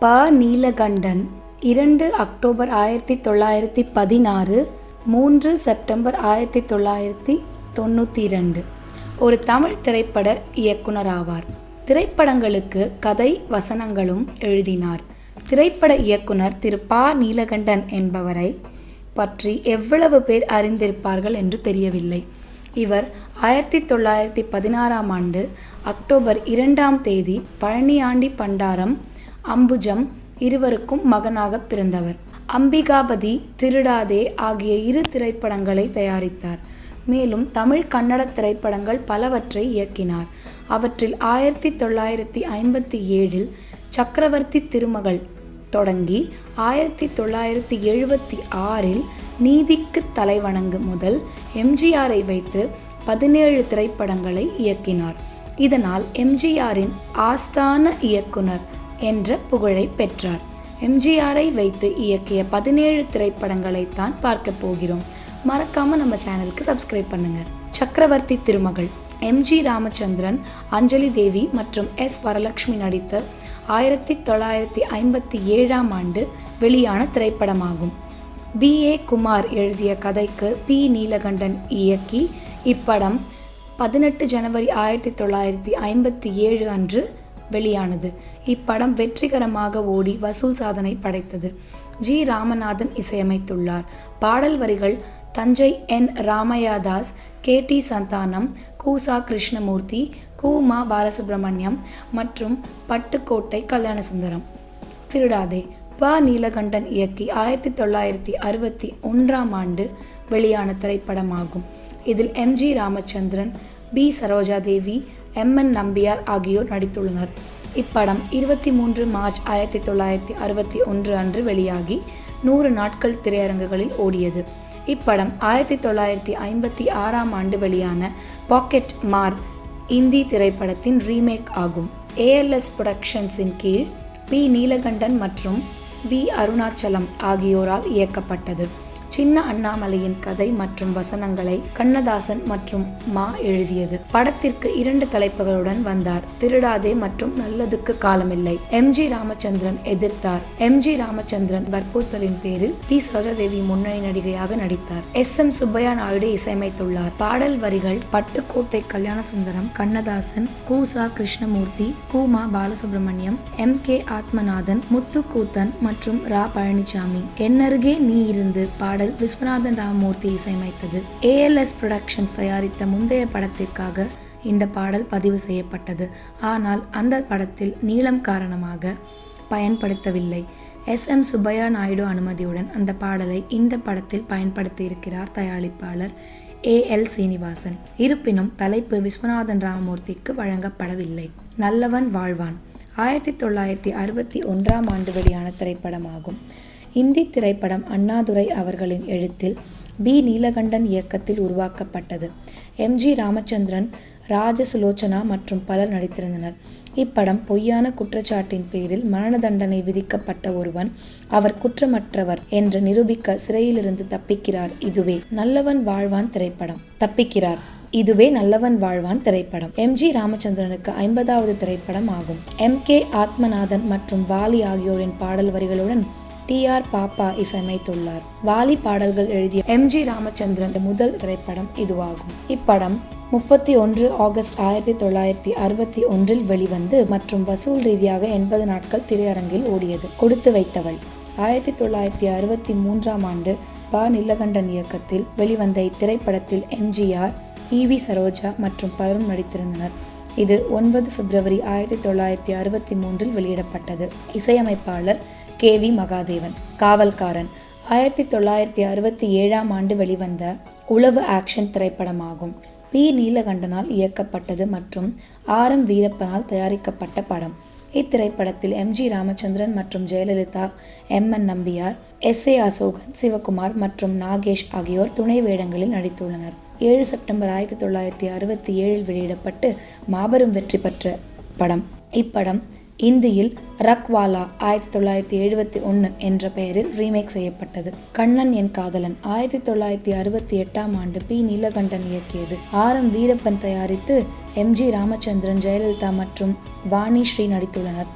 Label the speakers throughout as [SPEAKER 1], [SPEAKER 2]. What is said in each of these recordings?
[SPEAKER 1] ப நீலகண்டன் இரண்டு அக்டோபர் ஆயிரத்தி தொள்ளாயிரத்தி பதினாறு மூன்று செப்டம்பர் ஆயிரத்தி தொள்ளாயிரத்தி தொண்ணூற்றி இரண்டு. ஒரு தமிழ் திரைப்பட இயக்குனர் ஆவார். திரைப்படங்களுக்கு கதை வசனங்களும் எழுதினார். திரைப்பட இயக்குனர் திரு ப நீலகண்டன் என்பவரை பற்றி எவ்வளவு பேர் அறிந்திருப்பார்கள் என்று தெரியவில்லை. இவர் ஆயிரத்தி தொள்ளாயிரத்தி பதினாறாம் ஆண்டு அக்டோபர் இரண்டாம் தேதி பழனியாண்டி பண்டாரம் அம்புஜம் இருவருக்கும் மகனாக பிறந்தவர். அம்பிகாபதி திருடாதே ஆகிய இரு திரைப்படங்களை தயாரித்தார். மேலும் தமிழ் கன்னட திரைப்படங்கள் பலவற்றை இயக்கினார். அவற்றில் ஆயிரத்தி தொள்ளாயிரத்தி ஐம்பத்தி ஏழில் சக்கரவர்த்தி திருமகள் தொடங்கி ஆயிரத்தி தொள்ளாயிரத்தி எழுபத்தி ஆறில் நீதிக்கு தலைவணங்கு முதல் எம்ஜிஆரை வைத்து பதினேழு திரைப்படங்களை இயக்கினார். இதனால் எம்ஜிஆரின் ஆஸ்தான இயக்குனர் என்ற புகழை பெற்றார். எம்ஜிஆரை வைத்து இயக்கிய பதினேழு திரைப்படங்களைத்தான் பார்க்க போகிறோம். மறக்காம நம்ம சேனலுக்கு சப்ஸ்கிரைப் பண்ணுங்க. சக்கரவர்த்தி திருமகள் எம்ஜி ராமச்சந்திரன் அஞ்சலி தேவி மற்றும் எஸ் வரலட்சுமி நடித்த ஆயிரத்தி தொள்ளாயிரத்தி ஐம்பத்தி ஏழாம் ஆண்டு வெளியான திரைப்படமாகும். B A. குமார் எழுதிய கதைக்கு பி. நீலகண்டன் இயக்கி இப்படம் பதினெட்டு ஜனவரி ஆயிரத்தி தொள்ளாயிரத்தி ஐம்பத்தி ஏழு அன்று வெளியானது. இப்படம் வெற்றிகரமாக ஓடி வசூல் சாதனை படைத்தது. ஜி. ராமநாதன் இசையமைத்துள்ளார். பாடல் வரிகள் Thanjai N. Ramaiahdas K. D. Santhanam கூசா Krishnamurthy கூமா மா. பாலசுப்ரமணியம் மற்றும் பட்டுக்கோட்டை கல்யாணசுந்தரம். திருடாதே. ப. நீலகண்டன் இயக்கி ஆயிரத்தி தொள்ளாயிரத்தி அறுபத்தி ஒன்றாம் ஆண்டு வெளியான திரைப்படமாகும். இதில் M. G. Ramachandran B. Sarojadevi M N Nambiar ஆகியோர் நடித்துள்ளனர். இப்படம் இருபத்தி மூன்று மார்ச் ஆயிரத்தி தொள்ளாயிரத்தி அறுபத்தி ஒன்று அன்று வெளியாகி நூறு நாட்கள் திரையரங்குகளில் ஓடியது. இப்படம் ஆயிரத்தி தொள்ளாயிரத்தி ஐம்பத்தி ஆறாம் ஆண்டு வெளியான பாக்கெட் மார் இந்தி திரைப்படத்தின் ரீமேக் ஆகும். ஏஎல்எஸ் புரொடக்ஷன்ஸின் கீழ் பி நீலகண்டன் மற்றும் வி அருணாச்சலம் ஆகியோரால் இயக்கப்பட்டது. சின்ன அண்ணாமலையின் கதை மற்றும் வசனங்களை கண்ணதாசன் மற்றும் மா எழுதியது. படத்திற்கு இரண்டு தலைப்புகளுடன் வந்தார். திருடாதே மற்றும் நல்லதுக்கு காலமில்லை. எம். ஜி. ராமச்சந்திரன் எதிர்த்தார். எம். ஜி. ராமச்சந்திரன் வற்புறுத்தலின் பேரில் பி. சரோஜாதேவி முன்னணி நடிகையாக நடித்தார். எஸ். எம். சுப்பையா நாயுடு இசையமைத்துள்ளார். பாடல் வரிகள் பட்டுக்கோட்டை கல்யாணசுந்தரம் கண்ணதாசன் கூசா கிருஷ்ணமூர்த்தி கூமா பாலசுப்ரமணியம் எம். கே. ஆத்மநாதன் முத்துக்கூத்தன் மற்றும் ரா. பழனிசாமி என்னருகே நீ இருந்து பாடல் விஸ்வநாதன் ராமமூர்த்தி இசையமைத்தது. ஏஎல்எஸ் புரொடக்ஷன்ஸ் தயாரித்த முந்தைய படத்திற்காக இந்த பாடல் பதிவு செய்யப்பட்டது. ஆனால் அந்த படத்தில் நீளம் காரணமாக பயன்படுத்தவில்லை. எஸ் எம் சுப்பையா நாயுடு அனுமதியுடன் அந்த பாடலை இந்த படத்தில் பயன்படுத்தியிருக்கிறார் தயாரிப்பாளர் ஏ எல் சீனிவாசன். இருப்பினும் தலைப்பு விஸ்வநாதன் ராமமூர்த்திக்கு வழங்கப்படவில்லை. நல்லவன் வாழ்வான். ஆயிரத்தி தொள்ளாயிரத்தி அறுபத்தி ஒன்றாம் ஆண்டு வெளியான திரைப்படமாகும். இந்தி திரைப்படம் அண்ணாதுரை அவர்களின் எழுத்தில் பி. நீலகண்டன் இயக்கத்தில் உருவாக்கப்பட்டது. எம். ஜி. ராமச்சந்திரன் ராஜ சுலோச்சனா மற்றும் பலர் நடித்திருந்தனர். இப்படம் பொய்யான குற்றச்சாட்டின் பேரில் மரண தண்டனை விதிக்கப்பட்ட ஒருவன் அவர் குற்றமற்றவர் என்று நிரூபிக்க சிறையிலிருந்து தப்பிக்கிறார் இதுவே நல்லவன் வாழ்வான் திரைப்படம். தப்பிக்கிறார். இதுவே நல்லவன் வாழ்வான் திரைப்படம். எம். ஜி. ராமச்சந்திரனுக்கு ஐம்பதாவது திரைப்படம் ஆகும். எம். கே. ஆத்மநாதன் மற்றும் வாலி ஆகியோரின் பாடல் வரிகளுடன் டி ஆர் பாப்பா இசையமைத்துள்ளார். வாலி பாடல்கள் எழுதிய எம் ஜி ராமச்சந்திரன் முதல் திரைப்படம் இதுவாகும். இப்படம் முப்பத்தி ஒன்று ஆகஸ்ட் ஆயிரத்தி தொள்ளாயிரத்தி அறுபத்தி ஒன்றில் வெளிவந்து மற்றும் வசூல் ரீதியாக எண்பது நாட்கள் திரையரங்கில் ஓடியது. கொடுத்து வைத்தவள். ஆயிரத்தி தொள்ளாயிரத்தி அறுபத்தி மூன்றாம் ஆண்டு ப. நீலகண்டன் இயக்கத்தில் வெளிவந்த இத்திரைப்படத்தில் எம்ஜிஆர் இவி வி சரோஜா மற்றும் பலரும் நடித்திருந்தனர். இது ஒன்பது பிப்ரவரி ஆயிரத்தி தொள்ளாயிரத்தி அறுபத்தி மூன்றில் வெளியிடப்பட்டது. இசையமைப்பாளர் கே வி மகாதேவன் காவல்காரன். ஆயிரத்தி தொள்ளாயிரத்தி அறுபத்தி ஏழாம் ஆண்டு வெளிவந்த உளவு ஆக்ஷன் திரைப்படமாகும். பி. நீலகண்டனால் இயக்கப்பட்டது மற்றும் ஆர். எம். வீரப்பனால் தயாரிக்கப்பட்ட படம். இத்திரைப்படத்தில் எம். ஜி. ராமச்சந்திரன் மற்றும் Jayalalithaa M. N. Nambiar S. A. Asokan Sivakumar மற்றும் நாகேஷ் ஆகியோர் துணை வேடங்களில் நடித்துள்ளனர். ஏழு செப்டம்பர் ஆயிரத்தி தொள்ளாயிரத்தி அறுபத்தி ஏழில் வெளியிடப்பட்டு மாபெரும் வெற்றி பெற்ற படம். இப்படம் இந்தியில் ரக்வாலா ஆயிரத்தி தொள்ளாயிரத்தி எழுபத்தி ஒன்று என்ற பெயரில் ரீமேக் செய்யப்பட்டது. கண்ணன் என் காதலன் ஆயிரத்தி தொள்ளாயிரத்தி அறுபத்தி எட்டாம் ஆண்டு பி. நீலகண்டன் இயக்கியது. ஆர் எம் வீரப்பன் தயாரித்து எம். ஜி. ராமச்சந்திரன் ஜெயலலிதா மற்றும் வாணி ஸ்ரீ நடித்துள்ளனர்.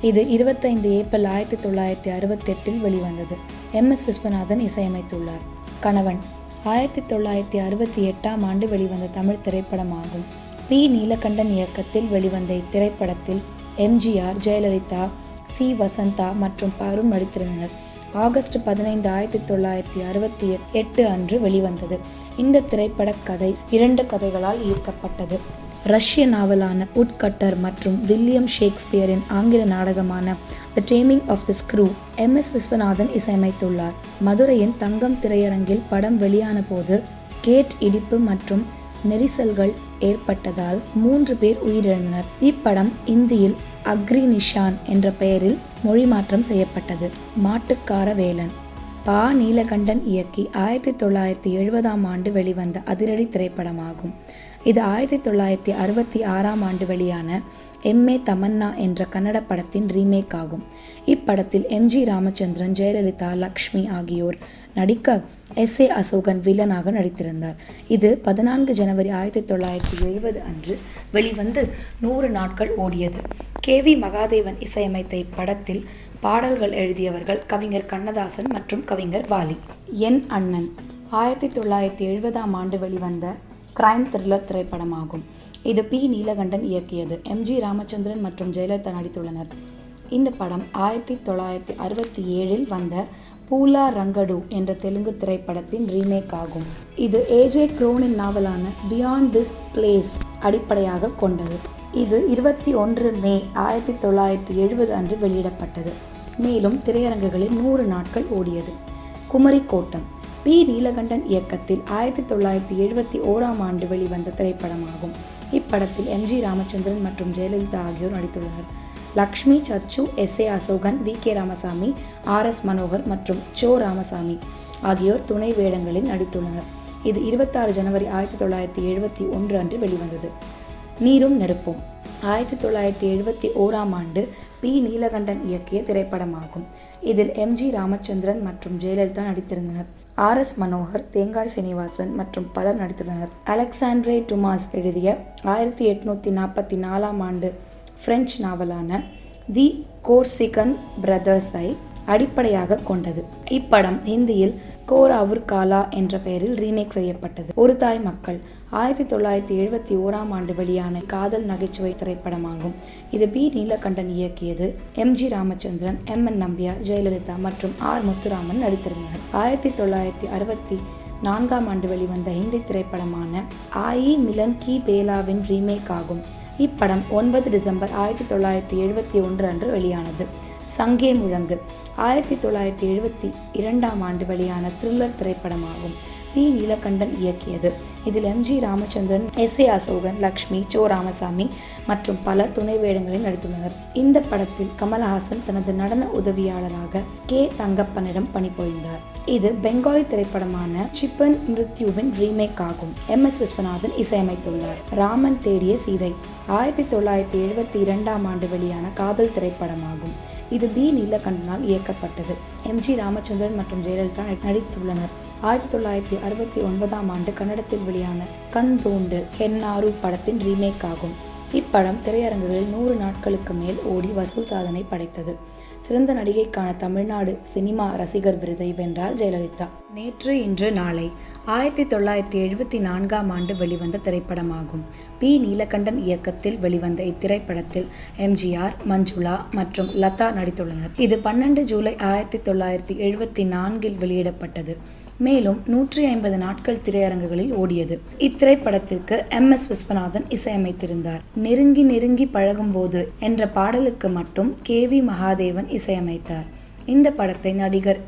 [SPEAKER 1] இது இருபத்தைந்து ஏப்ரல் ஆயிரத்தி தொள்ளாயிரத்தி அறுபத்தெட்டில் வெளிவந்தது. எம். எஸ். விஸ்வநாதன் இசையமைத்துள்ளார். கணவன் ஆயிரத்தி தொள்ளாயிரத்தி அறுபத்தி எட்டாம் ஆண்டு வெளிவந்த தமிழ் திரைப்படமாகும். பி. நீலகண்டன் இயக்கத்தில் வெளிவந்த இத்திரைப்படத்தில் எம்ஜிஆர் ஜெயலலிதா சி. வசந்தா மற்றும் பலரும் நடித்திருந்தனர். ஆகஸ்ட் பதினைந்து ஆயிரத்தி தொள்ளாயிரத்தி அறுபத்தி எட்டு அன்று வெளிவந்தது. இந்த திரைப்பட கதை இரண்டு கதைகளால் ஈர்க்கப்பட்டது. ரஷ்ய நாவலான உட்கட்டர் மற்றும் வில்லியம் ஷேக்ஸ்பியரின் ஆங்கில நாடகமான the taming of the shrew M. S. Viswanathan இசையமைத்துள்ளார். மதுரையின் தங்கம் திரையரங்கில் படம் வெளியான போது கேட் இடிப்பு மற்றும் நெரிசல்கள் ஏற்பட்டதால் மூன்று பேர் உயிரிழந்தனர். இப்படம் இந்தியில் அக்ரி நிஷான் என்ற பெயரில் மொழிமாற்றம் செய்யப்பட்டது. மாட்டுக்கார வேலன் பா. நீலகண்டன் இயக்கி ஆயிரத்தி தொள்ளாயிரத்தி எழுபதாம் ஆண்டு வெளிவந்த அதிரடி திரைப்படமாகும். இது ஆயிரத்தி தொள்ளாயிரத்தி அறுபத்தி ஆறாம் ஆண்டு வெளியான எம்ஏ தமன்னா என்ற கன்னட படத்தின் ரீமேக் ஆகும். இப்படத்தில் எம் ஜி ராமச்சந்திரன் ஜெயலலிதா லக்ஷ்மி ஆகியோர் நடிக்க எஸ் ஏ அசோகன் வில்லனாக நடித்திருந்தார். இது பதினான்கு ஜனவரி ஆயிரத்தி தொள்ளாயிரத்தி எழுபது அன்று வெளிவந்து நூறு நாட்கள் ஓடியது. கே வி மகாதேவன் இசையமைத்த இப்படத்தில் பாடல்கள் எழுதியவர்கள் கவிஞர் கண்ணதாசன் மற்றும் கவிஞர் வாலி. என் அண்ணன். ஆயிரத்தி தொள்ளாயிரத்தி எழுபதாம் ஆண்டு வெளிவந்த கிரைம் த்ரில்லர் திரைப்படமாகும். இது பி. நீலகண்டன் இயக்கியது. எம். ஜி. ராமச்சந்திரன் மற்றும் ஜெயலலிதா நடித்துள்ளனர். இந்த படம் ஆயிரத்தி தொள்ளாயிரத்தி அறுபத்தி ஏழில் வந்த பூலா ரங்கடு என்ற தெலுங்கு திரைப்படத்தின் ரீமேக் ஆகும். இது ஏஜே குரோனின் நாவலான பியாண்ட் திஸ் பிளேஸ் அடிப்படையாக கொண்டது. இது இருபத்தி ஒன்று மே ஆயிரத்தி தொள்ளாயிரத்தி எழுபது அன்று வெளியிடப்பட்டது. மேலும் திரையரங்குகளில் நூறு நாட்கள் ஓடியது. குமரி கோட்டம் பி. நீலகண்டன் இயக்கத்தில் ஆயிரத்தி தொள்ளாயிரத்தி எழுபத்தி ஓராம் ஆண்டு வெளிவந்த திரைப்படமாகும். இப்படத்தில் எம். ஜி. ராமச்சந்திரன் மற்றும் ஜெயலலிதா ஆகியோர் நடித்துள்ளனர். Lakshmi Sachu S. A. Asokan V. K. Ramasamy R. S. Manohar மற்றும் சோ. ராமசாமி ஆகியோர் துணை வேடங்களில் நடித்துள்ளனர். இது இருபத்தாறு ஜனவரி ஆயிரத்தி தொள்ளாயிரத்தி எழுபத்தி ஒன்று அன்று வெளிவந்தது. நீரும் நெருப்பும். ஆயிரத்தி தொள்ளாயிரத்தி எழுபத்தி ஓராம் ஆண்டு பி. நீலகண்டன் இயக்கிய திரைப்படமாகும். இதில் எம். ஜி. ராமச்சந்திரன் மற்றும் ஜெயலலிதா நடித்திருந்தனர். ஆர் எஸ் மனோகர் தேங்காய் சீனிவாசன் மற்றும் பலர் நடித்துள்ளனர். அலெக்சாண்ட்ரே டுமாஸ் எழுதிய ஆயிரத்தி எட்நூத்தி நாற்பத்தி நாலாம் ஆண்டு பிரெஞ்சு நாவலான தி கோர்சிகன் பிரதர்ஸை அடிப்படையாக கொண்டது. இப்படம் ஹிந்தியில் கோராவுர் காலா என்ற பெயரில் ரீமேக் செய்யப்பட்டது. ஒரு தாய் மக்கள். ஆயிரத்தி தொள்ளாயிரத்தி எழுபத்தி ஓராம் ஆண்டு வெளியான காதல் நகைச்சுவை திரைப்படமாகும். இது P. Neelakandan இயக்கியது. M. G. Ramachandran M. N. Nambiar Jayalalithaa மற்றும் ஆர். முத்துராமன் நடித்திருந்தனர். ஆயிரத்தி தொள்ளாயிரத்தி அறுபத்தி நான்காம் ஆண்டு வெளிவந்த ஹிந்தி திரைப்படமான ஆயி மிலன் கி பேலாவின் ரீமேக் ஆகும். இப்படம் ஒன்பது டிசம்பர் ஆயிரத்தி தொள்ளாயிரத்தி எழுபத்தி ஒன்று அன்று வெளியானது. சங்கே முழங்கு ஆயிரத்தி தொள்ளாயிரத்தி எழுபத்தி இரண்டாம் ஆண்டு வெளியான த்ரில்லர் திரைப்படமாகும். பி. நீலகண்டன் இயக்கியது. இதில் M. G. Ramachandran S. A. Asokan Lakshmi Cho. Ramasamy மற்றும் பலர் துணை வேடங்களில் நடித்துள்ளனர். இந்த படத்தில் கமல்ஹாசன் தனது நடன உதவியாளராக கே. தங்கப்பனிடம் பணிபுரிந்தார். இது பெங்காலி திரைப்படமான சிப்பன் மிருத்யுவின் ரீமேக் ஆகும். எம். எஸ். விஸ்வநாதன் இசையமைத்துள்ளார். ராமன் தேடிய சீதை. ஆயிரத்தி தொள்ளாயிரத்தி எழுபத்தி இரண்டாம் ஆண்டு வெளியான காதல் திரைப்படமாகும். இது பி நீலகண்டனால் இயக்கப்பட்டது. எம் ஜி ராமச்சந்திரன் மற்றும் ஜெயலலிதா நடித்துள்ளனர். ஆயிரத்தி தொள்ளாயிரத்தி அறுபத்தி ஒன்பதாம் ஆண்டு கன்னடத்தில் வெளியான கந்தோண்டு ஹென்னாரு படத்தின் ரீமேக் ஆகும். இப்படம் திரையரங்குகளில் நூறு நாட்களுக்கு மேல் ஓடி வசூல் சாதனை படைத்தது. சிறந்த நடிகைக்கான தமிழ்நாடு சினிமா ரசிகர் விருதை வென்றார் ஜெயலலிதா. நேற்று இன்று நாளை ஆயிரத்தி தொள்ளாயிரத்தி எழுபத்தி நான்காம் ஆண்டு வெளிவந்த திரைப்படமாகும். பி. நீலகண்டன் இயக்கத்தில் வெளிவந்த இத்திரைப்படத்தில் எம்ஜிஆர் மஞ்சுளா மற்றும் லதா நடித்துள்ளனர். இது பன்னெண்டு ஜூலை ஆயிரத்தி தொள்ளாயிரத்தி எழுபத்தி நான்கில் வெளியிடப்பட்டது. மேலும் நூற்றி ஐம்பது நாட்கள் திரையரங்குகளில் ஓடியது. இத்திரைப்படத்திற்கு எம். எஸ். விஸ்வநாதன் இசையமைத்திருந்தார். நெருங்கி நெருங்கி பழகும்போது என்ற பாடலுக்கு மட்டும் கே. வி. மகாதேவன் இசையமைத்தார். இந்த படத்தை நடிகர்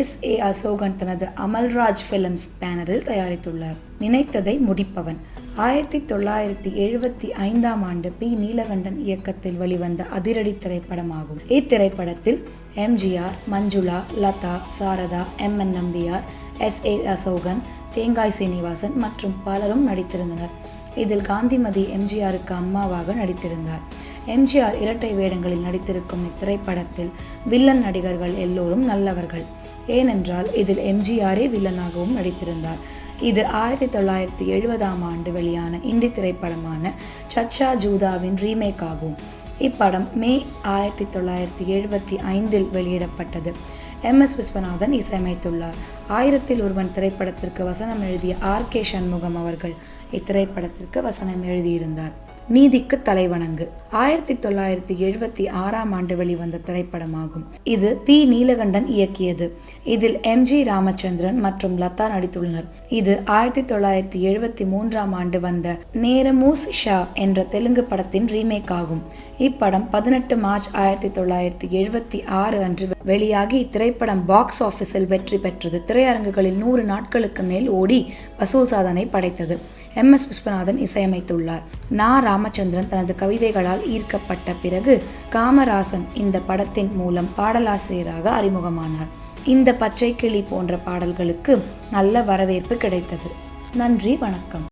[SPEAKER 1] எஸ் ஏ அசோகன் தனது அமல்ராஜ் ஃபிலிம்ஸ் பேனரில் தயாரித்துள்ளார். நினைத்ததை முடிப்பவன். ஆயிரத்தி தொள்ளாயிரத்தி எழுபத்தி ஐந்தாம் ஆண்டு பி. நீலகண்டன் இயக்கத்தில் வெளிவந்த அதிரடி திரைப்படமாகும். இத்திரைப்படத்தில் MGR Manjula Latha Sarada M N Nambiar S A Asokan Thengai Srinivasan மற்றும் பலரும் நடித்திருந்தனர். இதில் காந்திமதி எம்ஜிஆருக்கு அம்மாவாக நடித்திருந்தார். எம்ஜிஆர் இரட்டை வேடங்களில் நடித்திருக்கும் இத்திரைப்படத்தில் வில்லன் நடிகர்கள் எல்லோரும் நல்லவர்கள். ஏனென்றால் இதில் எம்ஜிஆரே வில்லனாகவும் நடித்திருந்தார். இது ஆயிரத்தி தொள்ளாயிரத்தி எழுபதாம் ஆண்டு வெளியான இந்தி திரைப்படமான சச்சா ஜூதாவின் ரீமேக் ஆகும். இப்படம் மே ஆயிரத்தி தொள்ளாயிரத்தி எழுபத்தி ஐந்தில் வெளியிடப்பட்டது. எம் எஸ் விஸ்வநாதன் இசையமைத்துள்ளார். ஆயிரத்தில் ஒருவன் திரைப்படத்திற்கு வசனம் எழுதிய ஆர் கே சண்முகம் அவர்கள் இத்திரைப்படத்திற்கு வசனம் எழுதியிருந்தார். நீதிக்கு தலைவணங்கு. ஆயிரத்தி தொள்ளாயிரத்தி எழுபத்தி ஆறாம் ஆண்டு வெளிவந்த திரைப்படமாகும். இது பி. நீலகண்டன் இயக்கியது. இதில் எம். ஜி. ராமச்சந்திரன் மற்றும் லதா நடித்துள்ளனர். இது ஆயிரத்தி தொள்ளாயிரத்தி எழுபத்தி மூன்றாம் ஆண்டு வந்த நேரமூஸ் ஷா என்ற தெலுங்கு படத்தின் ரீமேக் ஆகும் இப்படம் பதினெட்டு மார்ச் ஆயிரத்தி தொள்ளாயிரத்தி எழுபத்தி ஆறு அன்று வெளியாகி இத்திரைப்படம் பாக்ஸ் ஆஃபீஸில் வெற்றி பெற்றது. திரையரங்குகளில் நூறு நாட்களுக்கு மேல் ஓடி வசூல் சாதனை படைத்தது. எம். எஸ். விஸ்வநாதன் இசையமைத்துள்ளார். நா. ராமச்சந்திரன் தனது கவிதைகளால் ஈர்க்கப்பட்ட பிறகு காமராசன் இந்த படத்தின் மூலம் பாடலாசிரியராக அறிமுகமானார். இந்த பச்சை கிளி போன்ற பாடல்களுக்கு நல்ல வரவேற்பு கிடைத்தது. நன்றி வணக்கம்.